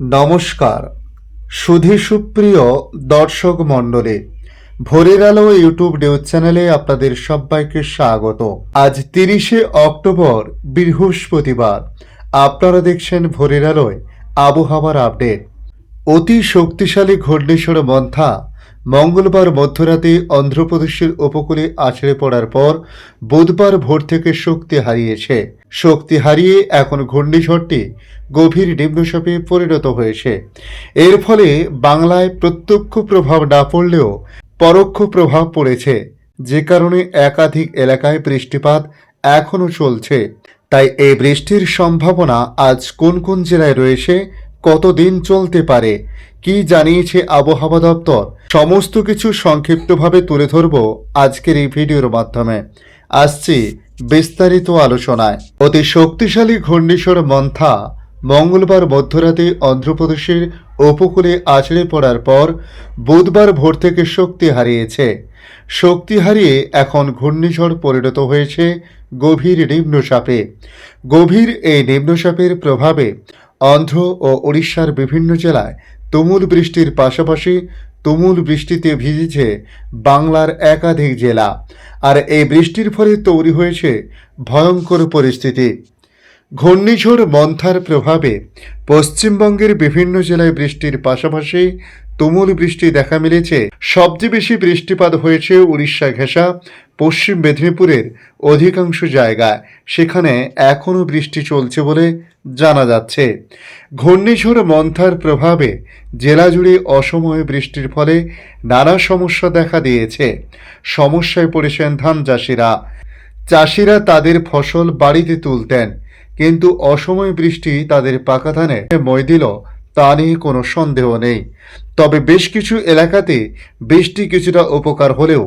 নমস্কার। সুধী সুপ্রিয় দর্শক মণ্ডলী, ভোরের আলো ইউটিউব নিউজ চ্যানেলে আপনাদের সবাইকে স্বাগত। আজ তিরিশে অক্টোবর, বৃহস্পতিবার। আপনারা দেখছেন ভোরের আলোয় আবহাওয়ার আপডেট। অতি শক্তিশালী ঘূর্ণিঝড় মন্থা মঙ্গলবার মধ্যরাতে অন্ধ্রপ্রদেশের উপকূলে আছড়ে পড়ার পর বুধবার ভোর থেকে শক্তি হারিয়েছে। শক্তি হারিয়ে এখন ঘূর্ণিঝড়টি গভীর নিম্নচাপে পরিণত হয়েছে। এর ফলে বাংলায় প্রত্যক্ষ প্রভাব না পড়লেও পরোক্ষ প্রভাব পড়েছে। যে কারণে একাধিক এলাকায় বৃষ্টিপাত এখনও চলছে। তাই এই বৃষ্টির সম্ভাবনা আজ কোন কোন জেলায় রয়েছে কতদিন চলতে পারে? কি জানিয়েছে আবহাওয়া দপ্তর? সমস্ত কিছু সংক্ষিপ্তভাবে তুলে ধরব আজকের এই ভিডিওর মাধ্যমে। আসছি বিস্তারিত আলোচনায়। অতি শক্তিশালী ঘূর্ণিঝড় মন্থা মঙ্গলবার মধ্যরাতে অন্ধ্রপ্রদেশের উপকূলে আছড়ে পড়ার পর বুধবার ভোর থেকে শক্তি হারিয়েছে। শক্তি হারিয়ে এখন ঘূর্ণিঝড় পরিণত হয়েছে গভীর নিম্নচাপে। গভীর এই নিম্নচাপের প্রভাবে অন্ধ্র ও উড়িষ্যার বিভিন্ন জেলায় তুমুল বৃষ্টির পাশাপাশি তুমুল বৃষ্টিতে ভিজেছে বাংলার একাধিক জেলা। আর এই বৃষ্টির ফলে তৈরি হয়েছে ভয়ঙ্কর পরিস্থিতি। ঘূর্ণিঝড় মন্থার প্রভাবে পশ্চিমবঙ্গের বিভিন্ন জেলায় বৃষ্টির পাশাপাশি তুমুল বৃষ্টি দেখা মিলেছে। সবচেয়ে বেশি বৃষ্টিপাত হয়েছে উড়িষ্যা ঘেঁষা, পশ্চিম মেদিনীপুরের অধিকাংশ জায়গায়। সেখানে এখনও বৃষ্টি চলছে বলে জানা যাচ্ছে। ঘূর্ণিঝড় মন্থার প্রভাবে জেলা জুড়ে অসময়ে বৃষ্টির ফলে নানা সমস্যা দেখা দিয়েছে। সমস্যায় পড়েছেন ধান চাষিরা। চাষিরা তাদের ফসল বাড়িতে তুলতেন, কিন্তু অসময় বৃষ্টি তাদের পাকা ধানে মই দিল তা নিয়ে কোনো সন্দেহ নেই। তবে বেশ কিছু এলাকাতে বৃষ্টি কিছুটা উপকার হলেও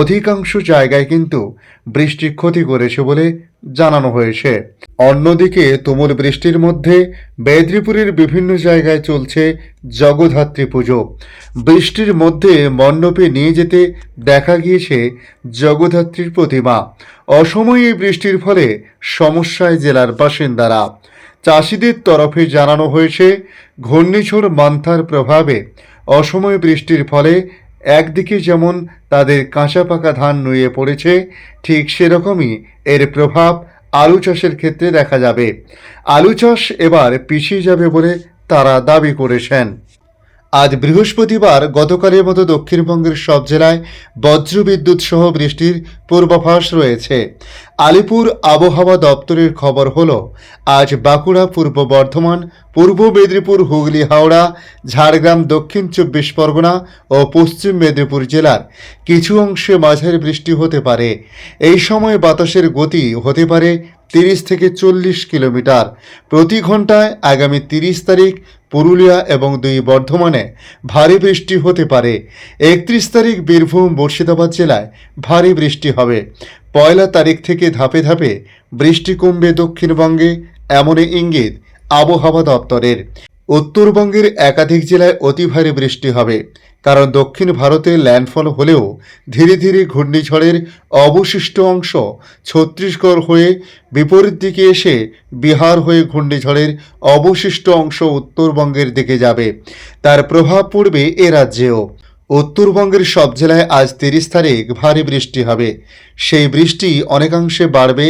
অধিকাংশ জায়গায় কিন্তু বৃষ্টি ক্ষতি করেছে বলে জানানো হয়েছে। অন্যদিকে তুমুল বৃষ্টির মধ্যে মেদিনীপুরের বিভিন্ন জায়গায় চলছে জগদ্ধাত্রী পুজো। বৃষ্টির মধ্যে মণ্ডপে নিয়ে যেতে দেখা গিয়েছে জগদ্ধাত্রীর প্রতিমা। অসময়ে বৃষ্টির ফলে সমস্যায় জেলার বাসিন্দারা চাষিদের তরফে জানানো হয়েছে, ঘূর্ণিঝড় মান্থার প্রভাবে অসময়ে বৃষ্টির ফলে একদিকে যেমন তাদের কাঁচা পাকা ধান নুয়ে পড়েছে, ঠিক সেরকমই এর প্রভাব আলু চাষের ক্ষেত্রে দেখা যাবে। আলু চাষ এবার পিছিয়ে যাবে বলে তারা দাবি করেছেন। আজ বৃহস্পতিবার গতকালের মতো দক্ষিণবঙ্গের সব জেলায় বজ্রবিদ্যুৎ সহ বৃষ্টির পূর্বাভাস রয়েছে। আলিপুর আবহাওয়া দপ্তরের খবর হলো, আজ বাঁকুড়া পূর্ব বর্ধমান, পূর্ব মেদিনীপুর হুগলি হাওড়া, ঝাড়গ্রাম দক্ষিণ চব্বিশ পরগনা ও পশ্চিম মেদিনীপুর জেলার কিছু অংশে মাঝারি বৃষ্টি হতে পারে। এই সময় বাতাসের গতি হতে পারে তিরিশ থেকে চল্লিশ কিলোমিটার। প্রতি ঘন্টায় আগামী তিরিশ তারিখ পুরুলিয়া এবং দুই বর্ধমানে ভারী বৃষ্টি হতে পারে। একত্রিশ তারিখ বীরভূম মুর্শিদাবাদ জেলায় ভারী বৃষ্টি হবে। পয়লা তারিখ থেকে ধাপে ধাপে বৃষ্টি কমবে দক্ষিণবঙ্গে, এমনই ইঙ্গিত আবহাওয়া দপ্তরের। উত্তরবঙ্গের একাধিক জেলায় অতি ভারী বৃষ্টি হবে, কারণ দক্ষিণ ভারতে ল্যান্ডফল হলেও ধীরে ধীরে ঘূর্ণিঝড়ের অবশিষ্ট অংশ ছত্তিশগড় হয়ে বিপরীত দিকে এসে বিহার হয়ে ঘূর্ণিঝড়ের অবশিষ্ট অংশ উত্তরবঙ্গের দিকে যাবে। তার প্রভাব পড়বে এ রাজ্যেও। উত্তরবঙ্গের সব জেলায় আজ তিরিশ তারিখ ভারী বৃষ্টি হবে। সেই বৃষ্টি অনেকাংশে বাড়বে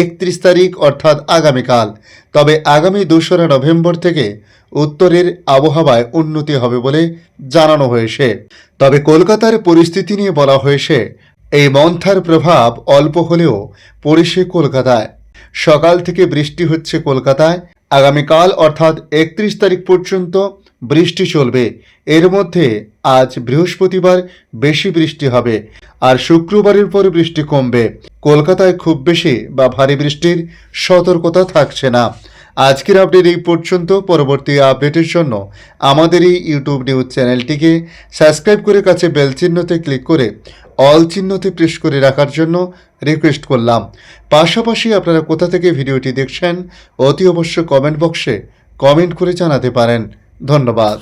একত্রিশ তারিখ অর্থাৎ আগামীকাল। তবে আগামী দোসরা নভেম্বর থেকে উত্তরের আবহাওয়ায় উন্নতি হবে বলে জানানো হয়েছে। তবে কলকাতার পরিস্থিতি নিয়ে বলা হয়েছে, এই মন্থার প্রভাব অল্প হলেও পড়েছে কলকাতায়। সকাল থেকে বৃষ্টি হচ্ছে কলকাতায়। আগামীকাল অর্থাৎ একত্রিশ তারিখ পর্যন্ত বৃষ্টি চলবে। এর মধ্যে আজ বৃহস্পতিবার বেশি বৃষ্টি হবে আর শুক্রবারের পর বৃষ্টি কমবে। কলকাতায় খুব বেশি বা ভারী বৃষ্টির সতর্কতা থাকছে না। আজকের আপডেট এই পর্যন্ত। পরবর্তী আপডেটের জন্য আমাদের এই ইউটিউব নিউজ চ্যানেলটিকে সাবস্ক্রাইব করে কাছে বেল চিহ্নতে ক্লিক করে অল চিহ্নতে প্রেস করে রাখার জন্য রিকোয়েস্ট করলাম। পাশাপাশি আপনারা কোথা থেকে ভিডিওটি দেখছেন, অতি অবশ্য কমেন্ট বক্সে কমেন্ট করে জানাতে পারেন। ধন্যবাদ।